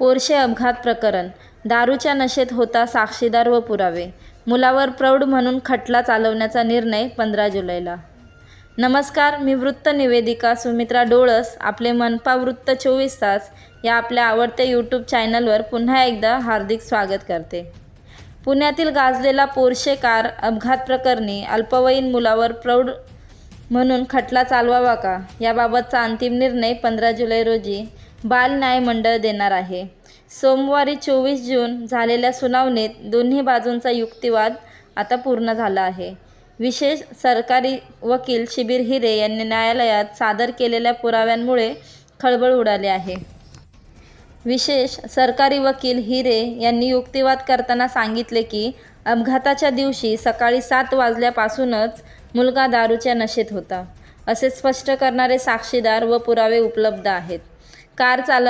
Porsche अपघात प्रकरण. दारूच्या नशेत होता साक्षीदार व पुरावे. मुलावर प्रौढ म्हणून खटला चालवण्याचा निर्णय पंधरा जुलैला. नमस्कार मी वृत्त निवेदिका सुमित्रा डोळस आपले मनपा वृत्त चोवीस तास या आपल्या आवडत्या यूट्यूब चॅनलवर पुन्हा एकदा हार्दिक स्वागत करते. पुण्यातील गाजलेला पोरशे कार अपघात प्रकरणी अल्पवयीन मुलावर प्रौढ म्हणून खटला चालवावा का? याबाबतचा अंतिम निर्णय पंधरा जुलै रोजी बाल न्याय मंडळ देणार आहे. सोमवारी चोवीस जून झालेल्या सुनावणीत दोन्ही बाजूंचा युक्तिवाद आता पूर्ण झाला आहे. विशेष सरकारी वकील शिबीर हिरे यांनी न्यायालयात सादर केलेल्या पुराव्यांमुळे खळबळ उडाली आहे. विशेष सरकारी वकील हिरे यांनी युक्तिवाद करताना सांगितले की अपघाताच्या दिवशी सकाळी सात वाजल्यापासूनच मुलगा दारूच्या नशेत होता असे स्पष्ट करणारे साक्षीदार व पुरावे उपलब्ध आहेत. कार चालव